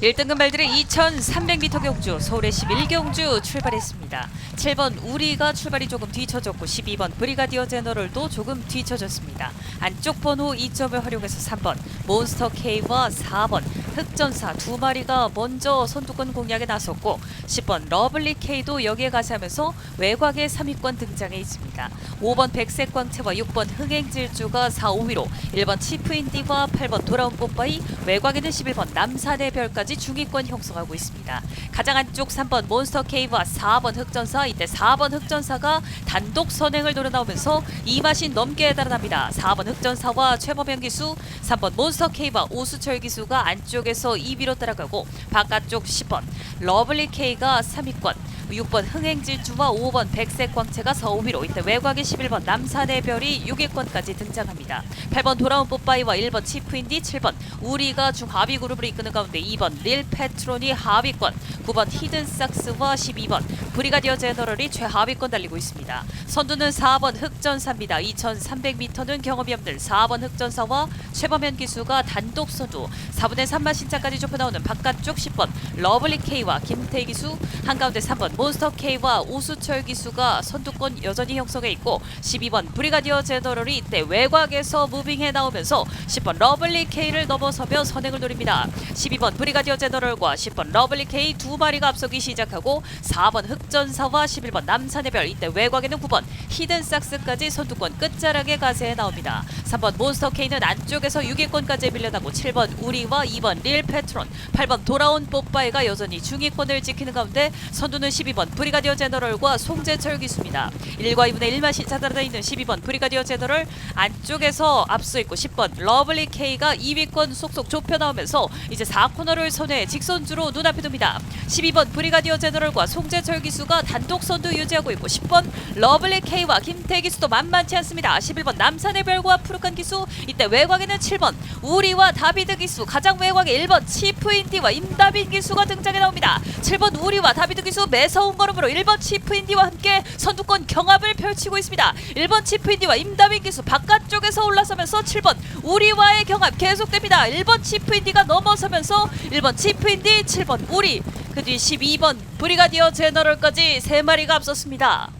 1등급 말들의 2300m 경주 서울의 11경주 출발했습니다. 7번 우리가 출발이 조금 뒤쳐졌고 12번 브리가디어 제너럴도 조금 뒤쳐졌습니다. 안쪽 번호 2점을 활용해서 3번 몬스터 K와 4번 흑전사 두 마리가 먼저 선두권 공략에 나섰고 10번 러블리 K도 여기에 가세하면서 외곽의 3위권 등장해 있습니다. 5번 백색 광채와 6번 흥행질주가 4, 5위로 1번 치프인디와 8번 돌아온 뽀빠이 외곽에는 11번 남산의 별까지 중위권 형성하고 있습니다. 가장 안쪽 3번 몬스터 K와 4번 흑전사 이때 4번 흑전사가 단독 선행을 노려 나오면서 이마신 넘게 달아납니다. 4번 흑전사와 최범현 기수 3번 몬스터 K와 오수철 기수가 안쪽에 서 2위로 따라가고 바깥쪽 10번 러블리 K가 3위권 6번 흥행질주와 5번 백색 광채가 4, 5위로 이때 외곽의 11번 남산의 별이 6위권까지 등장합니다. 8번 돌아온 뽀빠이와 1번 치프인디 7번 우리가 중하위 그룹을 이끄는 가운데 2번 릴 페트론이 하위권 9번 히든삭스와 12번 브리가디어 제너럴이 최하위권 달리고 있습니다. 선두는 4번 흑전사입니다. 2300m는 경험이 없는 4번 흑전사와 최범현 기수가 단독 선두 4분의 3마 신차까지 좁혀 나오는 바깥쪽 10번 러블리 K와 김태희 기수 한가운데 3번 몬스터 K와 오수철 기수가 선두권 여전히 형성해 있고 12번 브리가디어 제너럴이 이때 외곽에서 무빙해 나오면서 10번 러블리 K를 넘어서며 선행을 노립니다. 12번 브리가디어 제너럴과 10번 러블리 K 두 마리가 앞서기 시작하고 4번 흑 전사와 11번 남산의 별 이때 외곽에는 9번 히든삭스까지 선두권 끝자락에 가세해 나옵니다. 3번 몬스터 K는 안쪽에서 6위권까지 밀려나고 7번 우리와 2번 릴 페트론 8번 돌아온 뽀빠이가 여전히 중위권을 지키는 가운데 선두는 12번 브리가디어 제너럴과 송재철 기수입니다. 1과 2분의 1만 신차달아 있는 12번 브리가디어 제너럴 안쪽에서 앞서 있고 10번 러블리 K가 2위권 속속 좁혀 나오면서 이제 4코너를 선회 직선주로 눈앞에 둡니다. 12번 브리가디어 제너럴과 송재철 기수가 단독 선두 유지하고 있고 10번 러블리 K와 김태 기수도 만만치 않습니다. 11번 남산의 별과 푸 르칸 기수 이때 외곽에는 7번 우리와 다비드 기수 가장 외곽에 1번 치프인디와 임다빈 기수가 등장해 나옵니다. 7번 우리와 다비드 기수 매서운 걸음으로 1번 치프인디와 함께 선두권 경합을 펼치고 있습니다. 1번 치프인디와 임다빈 기수 바깥쪽에서 올라서면서 7번 우리와의 경합 계속됩니다. 1번 치프인디가 넘어서면서 1번 치프인디 7번 우리 그 뒤 12번 브리가디어 제너럴까지 세 마리가 앞섰습니다.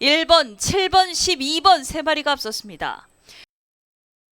1번, 7번, 12번 세 마리가 앞섰습니다.